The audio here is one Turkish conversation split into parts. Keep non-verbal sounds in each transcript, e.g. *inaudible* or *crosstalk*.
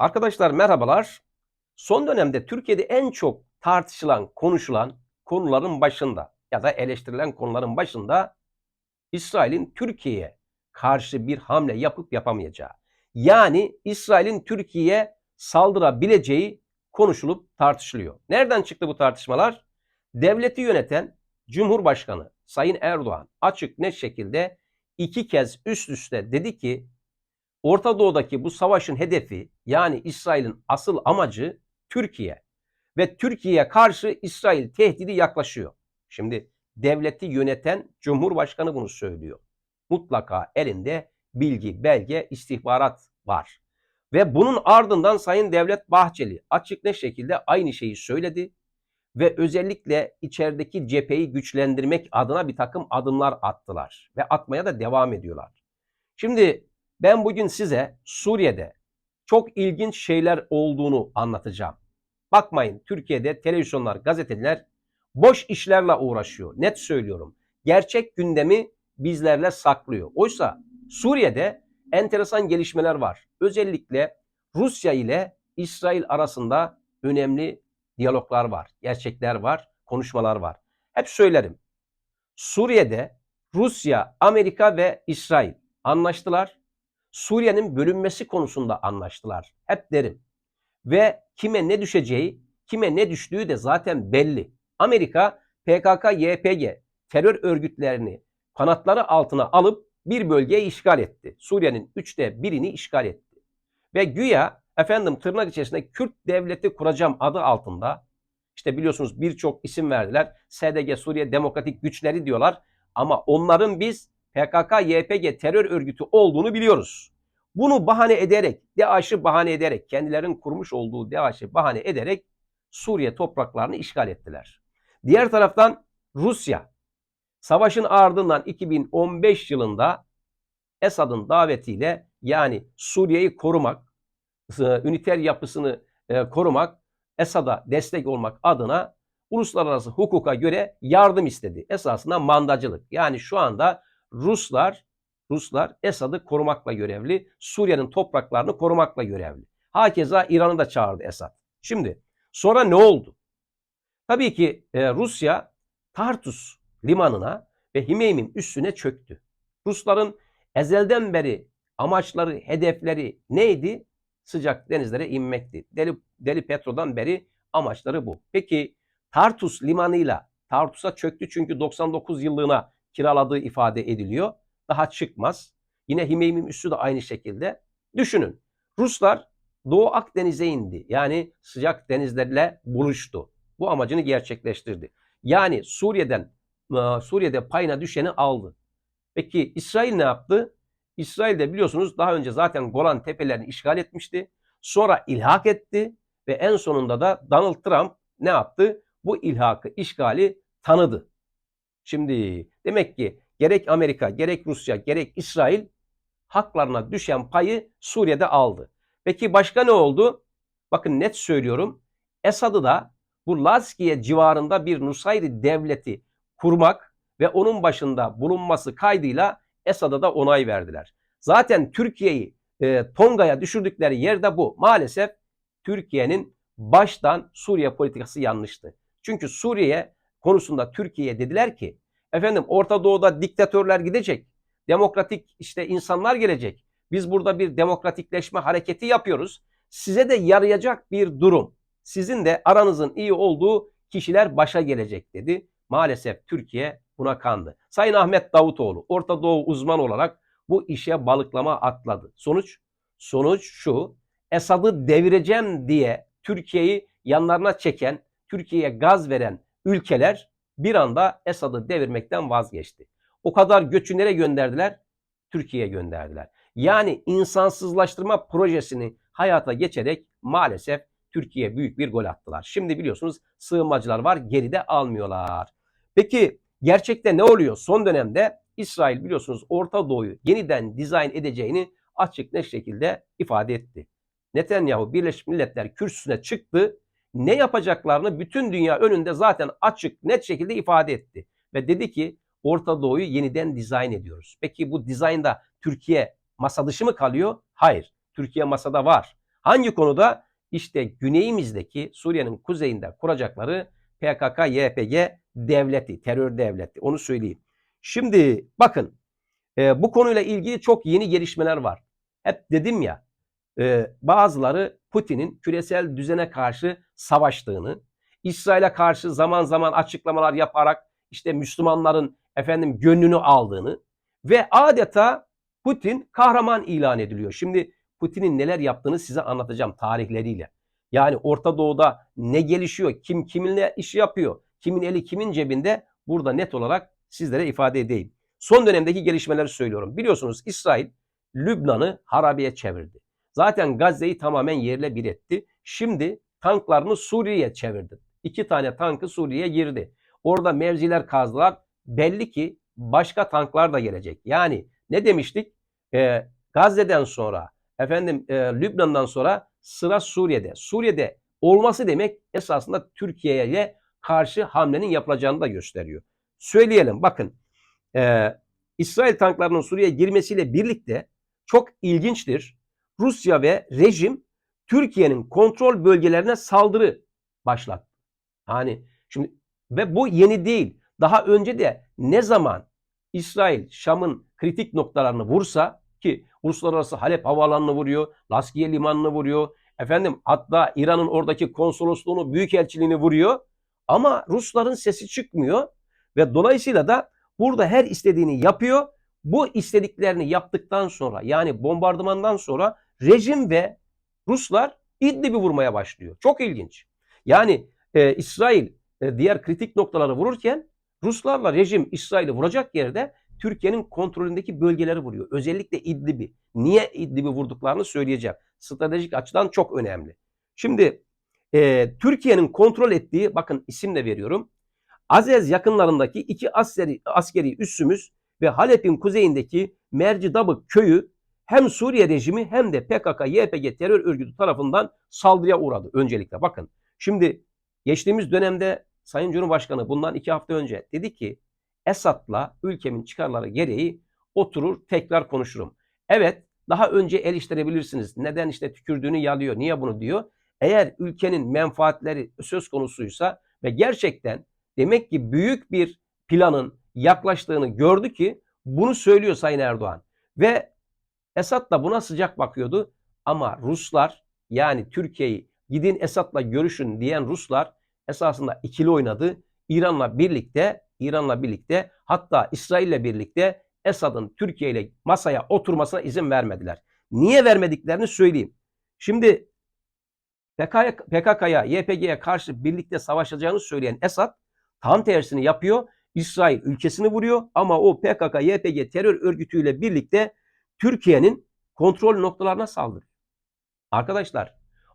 Arkadaşlar merhabalar. Son dönemde Türkiye'de en çok tartışılan, konuşulan konuların başında ya da eleştirilen konuların başında İsrail'in Türkiye'ye karşı bir hamle yapıp yapamayacağı. Yani İsrail'in Türkiye'ye saldırabileceği konuşulup tartışılıyor. Nereden çıktı bu tartışmalar? Devleti yöneten Cumhurbaşkanı Sayın Erdoğan açık net şekilde iki kez üst üste dedi ki Orta Doğu'daki bu savaşın hedefi yani İsrail'in asıl amacı Türkiye ve Türkiye'ye karşı İsrail tehdidi yaklaşıyor. Şimdi devleti yöneten Cumhurbaşkanı bunu söylüyor. Mutlaka elinde bilgi, belge, istihbarat var. Ve bunun ardından Sayın Devlet Bahçeli açık ne şekilde aynı şeyi söyledi ve özellikle içerideki cepheyi güçlendirmek adına bir takım adımlar attılar ve atmaya da devam ediyorlar. Şimdi ben bugün size Suriye'de çok ilginç şeyler olduğunu anlatacağım. Bakmayın Türkiye'de televizyonlar, gazeteler boş işlerle uğraşıyor. Net söylüyorum. Gerçek gündemi bizlerle saklıyor. Oysa Suriye'de enteresan gelişmeler var. Özellikle Rusya ile İsrail arasında önemli diyaloglar var, gerçekler var, konuşmalar var. Hep söylerim. Suriye'de Rusya, Amerika ve İsrail anlaştılar. Suriye'nin bölünmesi konusunda anlaştılar. Hep derim. Ve kime ne düşeceği, kime ne düştüğü de zaten belli. Amerika PKK, YPG terör örgütlerini kanatları altına alıp bir bölgeyi işgal etti. Suriye'nin üçte birini işgal etti. Ve güya efendim tırnak içerisinde Kürt devleti kuracağım adı altında işte biliyorsunuz birçok isim verdiler. SDG Suriye Demokratik Güçleri diyorlar. Ama onların biz PKK, YPG terör örgütü olduğunu biliyoruz. Bunu bahane ederek, DAEŞ'i bahane ederek, kendilerinin kurmuş olduğu DAEŞ'i bahane ederek Suriye topraklarını işgal ettiler. Diğer taraftan Rusya, savaşın ardından 2015 yılında Esad'ın davetiyle yani Suriye'yi korumak, üniter yapısını e, korumak, Esad'a destek olmak adına uluslararası hukuka göre yardım istedi. Esasında mandacılık. Yani şu anda Ruslar Ruslar Esad'ı korumakla görevli. Suriye'nin topraklarını korumakla görevli. Hakeza İran'ı da çağırdı Esad. Şimdi sonra ne oldu? Tabii ki e, Rusya Tartus limanına ve Himeymim üstüne çöktü. Rusların ezelden beri amaçları, hedefleri neydi? Sıcak denizlere inmekti. Deli, Deli Petro'dan beri amaçları bu. Peki Tartus limanıyla Tartus'a çöktü çünkü 99 yıllığına kiraladığı ifade ediliyor. Daha çıkmaz. Yine Himeymim üssü de aynı şekilde. Düşünün. Ruslar Doğu Akdeniz'e indi. Yani sıcak denizlerle buluştu. Bu amacını gerçekleştirdi. Yani Suriye'den e, Suriye'de payına düşeni aldı. Peki İsrail ne yaptı? İsrail de biliyorsunuz daha önce zaten Golan tepelerini işgal etmişti. Sonra ilhak etti ve en sonunda da Donald Trump ne yaptı? Bu ilhakı, işgali tanıdı. Şimdi demek ki gerek Amerika, gerek Rusya, gerek İsrail haklarına düşen payı Suriye'de aldı. Peki başka ne oldu? Bakın net söylüyorum. Esad'ı da bu Lazkiye civarında bir Nusayri devleti kurmak ve onun başında bulunması kaydıyla Esad'a da onay verdiler. Zaten Türkiye'yi e, Tonga'ya düşürdükleri yerde bu. Maalesef Türkiye'nin baştan Suriye politikası yanlıştı. Çünkü Suriye konusunda Türkiye'ye dediler ki efendim Orta Doğu'da diktatörler gidecek. Demokratik işte insanlar gelecek. Biz burada bir demokratikleşme hareketi yapıyoruz. Size de yarayacak bir durum. Sizin de aranızın iyi olduğu kişiler başa gelecek dedi. Maalesef Türkiye buna kandı. Sayın Ahmet Davutoğlu Orta Doğu uzman olarak bu işe balıklama atladı. Sonuç sonuç şu. Esad'ı devireceğim diye Türkiye'yi yanlarına çeken, Türkiye'ye gaz veren ülkeler bir anda Esad'ı devirmekten vazgeçti. O kadar göçü nereye gönderdiler? Türkiye'ye gönderdiler. Yani insansızlaştırma projesini hayata geçerek maalesef Türkiye büyük bir gol attılar. Şimdi biliyorsunuz sığınmacılar var geride almıyorlar. Peki gerçekte ne oluyor? Son dönemde İsrail biliyorsunuz Orta Doğu'yu yeniden dizayn edeceğini açık ne şekilde ifade etti. Netanyahu Birleşmiş Milletler kürsüsüne çıktı. Ne yapacaklarını bütün dünya önünde zaten açık net şekilde ifade etti. Ve dedi ki Orta Doğu'yu yeniden dizayn ediyoruz. Peki bu dizaynda Türkiye masa dışı mı kalıyor? Hayır. Türkiye masada var. Hangi konuda? İşte güneyimizdeki Suriye'nin kuzeyinde kuracakları PKK-YPG devleti, terör devleti. Onu söyleyeyim. Şimdi bakın e, bu konuyla ilgili çok yeni gelişmeler var. Hep dedim ya e, bazıları Putin'in küresel düzene karşı savaştığını, İsrail'e karşı zaman zaman açıklamalar yaparak işte Müslümanların efendim gönlünü aldığını ve adeta Putin kahraman ilan ediliyor. Şimdi Putin'in neler yaptığını size anlatacağım tarihleriyle. Yani Orta Doğu'da ne gelişiyor, kim kiminle iş yapıyor, kimin eli kimin cebinde burada net olarak sizlere ifade edeyim. Son dönemdeki gelişmeleri söylüyorum. Biliyorsunuz İsrail Lübnan'ı harabeye çevirdi. Zaten Gazze'yi tamamen yerle bir etti. Şimdi tanklarını Suriye'ye çevirdi. İki tane tankı Suriye'ye girdi. Orada mevziler kazdılar. Belli ki başka tanklar da gelecek. Yani ne demiştik? Ee, Gazze'den sonra, efendim e, Lübnan'dan sonra sıra Suriye'de. Suriye'de olması demek esasında Türkiye'ye karşı hamlenin yapılacağını da gösteriyor. Söyleyelim bakın e, İsrail tanklarının Suriye'ye girmesiyle birlikte çok ilginçtir. Rusya ve rejim Türkiye'nin kontrol bölgelerine saldırı başlattı. Hani şimdi ve bu yeni değil. Daha önce de ne zaman İsrail Şam'ın kritik noktalarını vursa ki uluslararası Halep havaalanını vuruyor, Laskiye limanını vuruyor. Efendim hatta İran'ın oradaki konsolosluğunu, büyükelçiliğini vuruyor. Ama Rusların sesi çıkmıyor ve dolayısıyla da burada her istediğini yapıyor. Bu istediklerini yaptıktan sonra yani bombardımandan sonra rejim ve Ruslar İdlib'i vurmaya başlıyor. Çok ilginç. Yani e, İsrail e, diğer kritik noktaları vururken Ruslarla rejim İsrail'i vuracak yerde Türkiye'nin kontrolündeki bölgeleri vuruyor. Özellikle İdlib'i. Niye İdlib'i vurduklarını söyleyeceğim. Stratejik açıdan çok önemli. Şimdi e, Türkiye'nin kontrol ettiği, bakın isim de veriyorum. Azez yakınlarındaki iki askeri, askeri üssümüz ve Halep'in kuzeyindeki Mercidabık köyü hem Suriye rejimi hem de PKK-YPG terör örgütü tarafından saldırıya uğradı öncelikle. Bakın şimdi geçtiğimiz dönemde Sayın Cumhurbaşkanı bundan iki hafta önce dedi ki Esad'la ülkemin çıkarları gereği oturur tekrar konuşurum. Evet daha önce eleştirebilirsiniz. Neden işte tükürdüğünü yalıyor, niye bunu diyor. Eğer ülkenin menfaatleri söz konusuysa ve gerçekten demek ki büyük bir planın yaklaştığını gördü ki bunu söylüyor Sayın Erdoğan. Ve Esad da buna sıcak bakıyordu. Ama Ruslar yani Türkiye'yi gidin Esad'la görüşün diyen Ruslar esasında ikili oynadı. İran'la birlikte, İran'la birlikte hatta İsrail'le birlikte Esad'ın Türkiye ile masaya oturmasına izin vermediler. Niye vermediklerini söyleyeyim. Şimdi PKK'ya, YPG'ye karşı birlikte savaşacağını söyleyen Esad tam tersini yapıyor. İsrail ülkesini vuruyor ama o PKK, YPG terör örgütüyle birlikte Türkiye'nin kontrol noktalarına saldırıyor. Arkadaşlar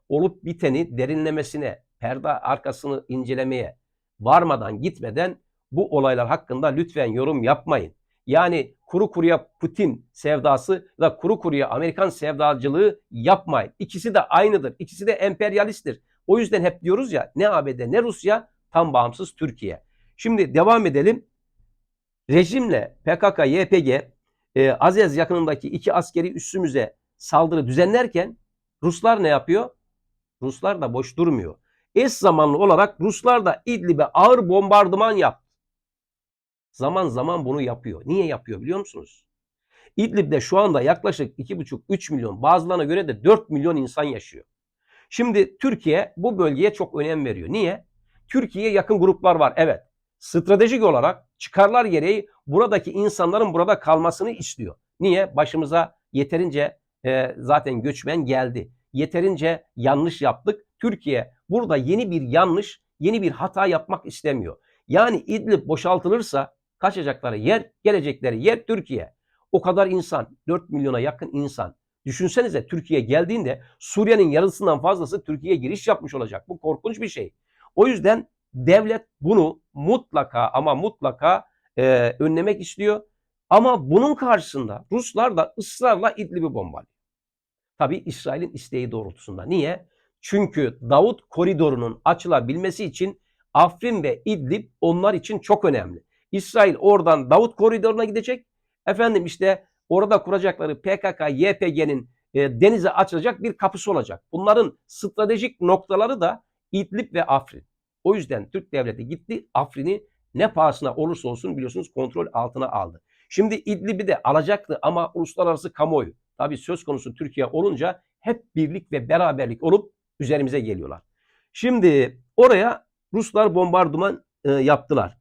olup biteni derinlemesine, perde arkasını incelemeye varmadan gitmeden bu olaylar hakkında lütfen yorum yapmayın. Yani kuru kuruya Putin sevdası da kuru kuruya Amerikan sevdacılığı yapmayın. İkisi de aynıdır. İkisi de emperyalisttir. O yüzden hep diyoruz ya ne ABD ne Rusya tam bağımsız Türkiye. Şimdi devam edelim. Rejimle PKK, YPG e, Azez yakınındaki iki askeri üssümüze saldırı düzenlerken Ruslar ne yapıyor? Ruslar da boş durmuyor. Eş zamanlı olarak Ruslar da İdlib'e ağır bombardıman yaptı. Zaman zaman bunu yapıyor. Niye yapıyor biliyor musunuz? İdlib'de şu anda yaklaşık 2,5-3 milyon bazılarına göre de 4 milyon insan yaşıyor. Şimdi Türkiye bu bölgeye çok önem veriyor. Niye? Türkiye'ye yakın gruplar var. Evet. Stratejik olarak çıkarlar gereği buradaki insanların burada kalmasını istiyor. Niye? Başımıza yeterince e, zaten göçmen geldi. Yeterince yanlış yaptık. Türkiye burada yeni bir yanlış, yeni bir hata yapmak istemiyor. Yani İdlib boşaltılırsa kaçacakları yer, gelecekleri yer Türkiye. O kadar insan, 4 milyona yakın insan. Düşünsenize Türkiye geldiğinde Suriye'nin yarısından fazlası Türkiye'ye giriş yapmış olacak. Bu korkunç bir şey. O yüzden devlet bunu mutlaka ama mutlaka e, önlemek istiyor. Ama bunun karşısında Ruslar da ısrarla İdlib'i bombalıyor. Tabi İsrail'in isteği doğrultusunda. Niye? Çünkü Davut koridorunun açılabilmesi için Afrin ve İdlib onlar için çok önemli. İsrail oradan Davut koridoruna gidecek. Efendim işte orada kuracakları PKK, YPG'nin e, denize açılacak bir kapısı olacak. Bunların stratejik noktaları da İdlib ve Afrin. O yüzden Türk devleti gitti Afrin'i ne pahasına olursa olsun biliyorsunuz kontrol altına aldı. Şimdi İdlib'i de alacaktı ama uluslararası kamuoyu tabii söz konusu Türkiye olunca hep birlik ve beraberlik olup üzerimize geliyorlar. Şimdi oraya Ruslar bombardıman e, yaptılar.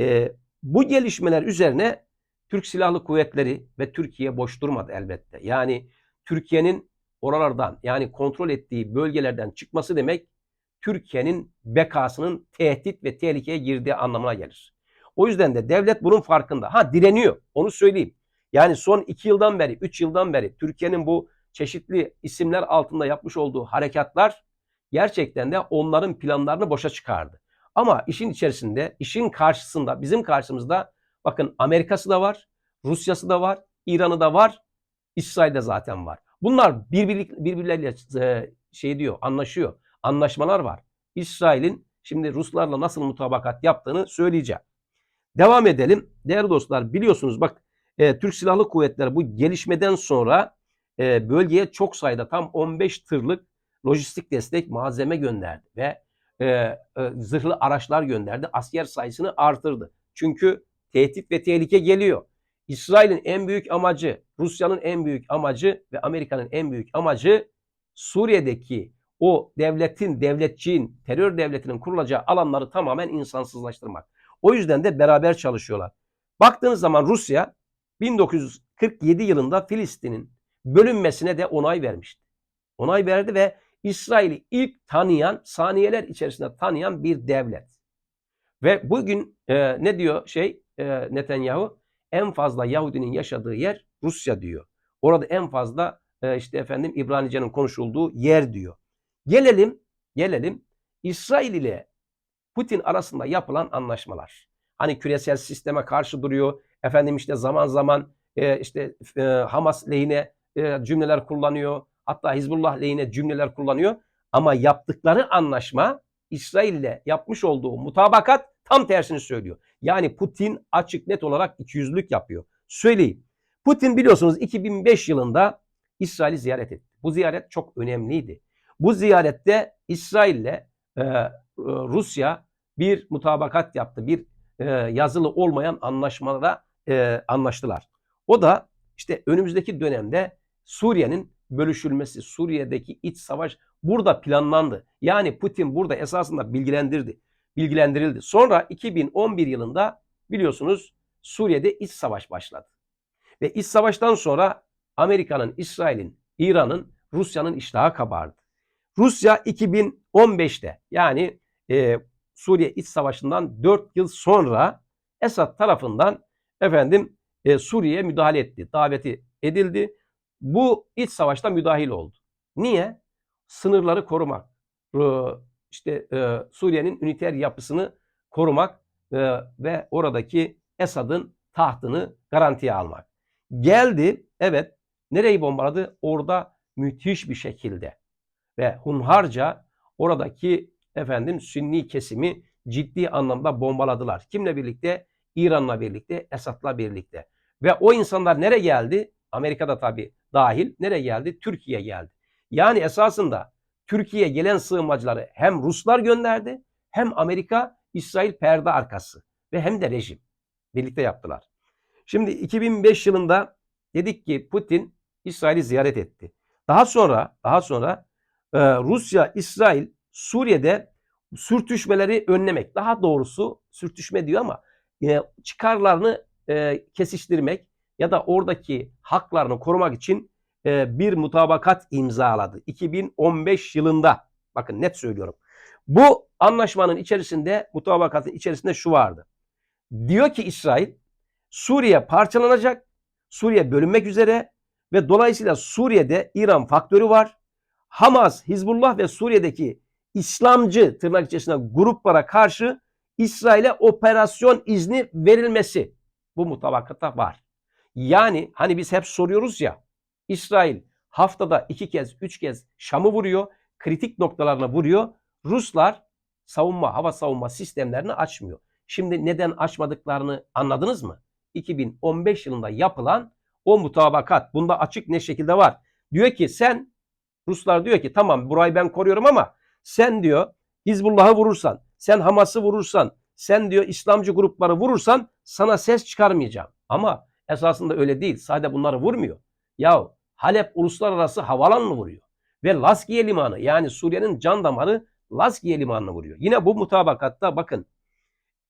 E, bu gelişmeler üzerine Türk Silahlı Kuvvetleri ve Türkiye boş durmadı elbette. Yani Türkiye'nin oralardan yani kontrol ettiği bölgelerden çıkması demek Türkiye'nin bekasının tehdit ve tehlikeye girdiği anlamına gelir. O yüzden de devlet bunun farkında. Ha direniyor onu söyleyeyim. Yani son iki yıldan beri, üç yıldan beri Türkiye'nin bu çeşitli isimler altında yapmış olduğu harekatlar gerçekten de onların planlarını boşa çıkardı. Ama işin içerisinde, işin karşısında, bizim karşımızda bakın Amerika'sı da var, Rusya'sı da var, İran'ı da var, İsrail'de zaten var. Bunlar birbirleriyle e, şey diyor, anlaşıyor. Anlaşmalar var. İsrail'in şimdi Ruslarla nasıl mutabakat yaptığını söyleyeceğim. Devam edelim. Değerli dostlar biliyorsunuz bak e, Türk Silahlı Kuvvetleri bu gelişmeden sonra e, bölgeye çok sayıda tam 15 tırlık lojistik destek malzeme gönderdi ve e, e, zırhlı araçlar gönderdi. Asker sayısını artırdı. Çünkü tehdit ve tehlike geliyor. İsrail'in en büyük amacı, Rusya'nın en büyük amacı ve Amerika'nın en büyük amacı Suriye'deki o devletin, devletçiğin, terör devletinin kurulacağı alanları tamamen insansızlaştırmak. O yüzden de beraber çalışıyorlar. Baktığınız zaman Rusya 1947 yılında Filistin'in bölünmesine de onay vermişti. Onay verdi ve İsrail'i ilk tanıyan, saniyeler içerisinde tanıyan bir devlet. Ve bugün e, ne diyor şey e, Netanyahu? En fazla Yahudinin yaşadığı yer Rusya diyor. Orada en fazla e, işte efendim İbranice'nin konuşulduğu yer diyor. Gelelim, gelelim İsrail ile Putin arasında yapılan anlaşmalar. Hani küresel sisteme karşı duruyor. Efendim işte zaman zaman e, işte e, Hamas lehine e, cümleler kullanıyor. Hatta Hizbullah lehine cümleler kullanıyor. Ama yaptıkları anlaşma İsrail ile yapmış olduğu mutabakat tam tersini söylüyor. Yani Putin açık net olarak ikiyüzlülük yapıyor. Söyleyeyim. Putin biliyorsunuz 2005 yılında İsrail'i ziyaret etti. Bu ziyaret çok önemliydi. Bu ziyarette İsrail ile e, e, Rusya bir mutabakat yaptı. Bir e, yazılı olmayan anlaşmalara e, anlaştılar. O da işte önümüzdeki dönemde Suriye'nin bölüşülmesi, Suriye'deki iç savaş burada planlandı. Yani Putin burada esasında bilgilendirdi. Bilgilendirildi. Sonra 2011 yılında biliyorsunuz Suriye'de iç savaş başladı. Ve iç savaştan sonra Amerika'nın, İsrail'in, İran'ın, Rusya'nın iştahı kabardı. Rusya 2015'te yani e, Suriye iç savaşından 4 yıl sonra Esad tarafından efendim e, Suriye'ye müdahale etti. Daveti edildi. Bu iç savaşta müdahil oldu. Niye? Sınırları korumak. işte e, Suriye'nin üniter yapısını korumak e, ve oradaki Esad'ın tahtını garantiye almak. Geldi, evet. Nereyi bombaladı? Orada müthiş bir şekilde ve hunharca oradaki efendim Sünni kesimi ciddi anlamda bombaladılar. Kimle birlikte? İran'la birlikte, Esad'la birlikte. Ve o insanlar nereye geldi? Amerika'da tabii dahil. Nereye geldi? Türkiye geldi. Yani esasında Türkiye'ye gelen sığınmacıları hem Ruslar gönderdi hem Amerika, İsrail perde arkası ve hem de rejim. Birlikte yaptılar. Şimdi 2005 yılında dedik ki Putin İsrail'i ziyaret etti. Daha sonra daha sonra Rusya, İsrail Suriye'de sürtüşmeleri önlemek. Daha doğrusu sürtüşme diyor ama e, çıkarlarını e, kesiştirmek ya da oradaki haklarını korumak için e, bir mutabakat imzaladı. 2015 yılında. Bakın net söylüyorum. Bu anlaşmanın içerisinde, mutabakatın içerisinde şu vardı. Diyor ki İsrail, Suriye parçalanacak, Suriye bölünmek üzere ve dolayısıyla Suriye'de İran faktörü var. Hamas, Hizbullah ve Suriye'deki İslamcı tırnak içerisinde gruplara karşı İsrail'e operasyon izni verilmesi bu mutabakata var. Yani hani biz hep soruyoruz ya İsrail haftada iki kez, üç kez Şam'ı vuruyor, kritik noktalarına vuruyor. Ruslar savunma, hava savunma sistemlerini açmıyor. Şimdi neden açmadıklarını anladınız mı? 2015 yılında yapılan o mutabakat bunda açık ne şekilde var. Diyor ki sen Ruslar diyor ki tamam burayı ben koruyorum ama sen diyor Hizbullah'ı vurursan, sen Hamas'ı vurursan, sen diyor İslamcı grupları vurursan sana ses çıkarmayacağım. Ama esasında öyle değil. Sadece bunları vurmuyor. Ya Halep uluslararası havalanını vuruyor. Ve Laskiye limanı yani Suriye'nin can damarı Laskiye limanını vuruyor. Yine bu mutabakatta bakın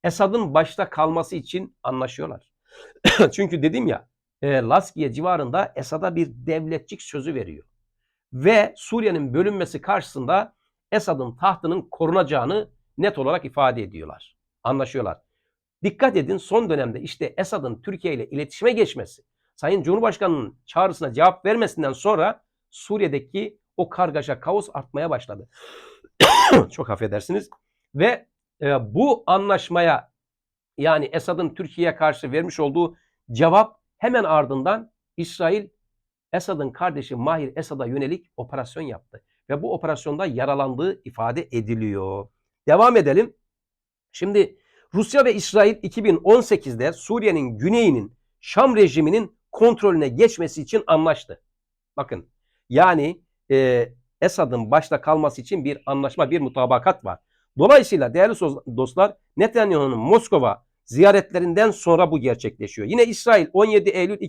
Esad'ın başta kalması için anlaşıyorlar. *clears throat* Çünkü dedim ya e, Laskiye civarında Esad'a bir devletçik sözü veriyor. Ve Suriye'nin bölünmesi karşısında Esad'ın tahtının korunacağını net olarak ifade ediyorlar. Anlaşıyorlar. Dikkat edin son dönemde işte Esad'ın Türkiye ile iletişime geçmesi, Sayın Cumhurbaşkanı'nın çağrısına cevap vermesinden sonra Suriye'deki o kargaşa, kaos artmaya başladı. *coughs* Çok affedersiniz. Ve e, bu anlaşmaya yani Esad'ın Türkiye'ye karşı vermiş olduğu cevap hemen ardından İsrail Esad'ın kardeşi Mahir Esad'a yönelik operasyon yaptı. Ve bu operasyonda yaralandığı ifade ediliyor. Devam edelim. Şimdi Rusya ve İsrail 2018'de Suriye'nin güneyinin Şam rejiminin kontrolüne geçmesi için anlaştı. Bakın yani e, Esad'ın başta kalması için bir anlaşma, bir mutabakat var. Dolayısıyla değerli dostlar Netanyahu'nun Moskova ziyaretlerinden sonra bu gerçekleşiyor. Yine İsrail 17 Eylül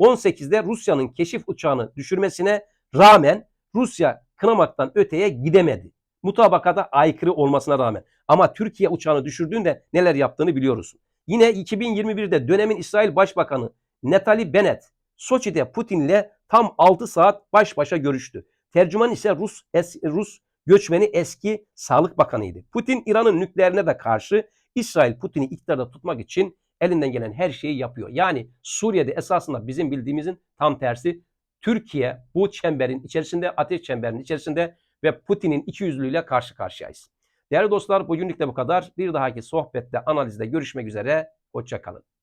2018'de Rusya'nın keşif uçağını düşürmesine rağmen Rusya kınamaktan öteye gidemedi. Mutabakata aykırı olmasına rağmen. Ama Türkiye uçağını düşürdüğünde neler yaptığını biliyoruz. Yine 2021'de dönemin İsrail Başbakanı Netali Bennett Soçi'de Putin'le tam 6 saat baş başa görüştü. Tercüman ise Rus es, Rus göçmeni eski Sağlık Bakanıydı. Putin İran'ın nükleerine de karşı İsrail Putin'i iktidarda tutmak için elinden gelen her şeyi yapıyor. Yani Suriye'de esasında bizim bildiğimizin tam tersi Türkiye bu çemberin içerisinde, ateş çemberinin içerisinde ve Putin'in ikiyüzlülüğüyle karşı karşıyayız. Değerli dostlar bugünlük de bu kadar. Bir dahaki sohbette, analizde görüşmek üzere. Hoşçakalın.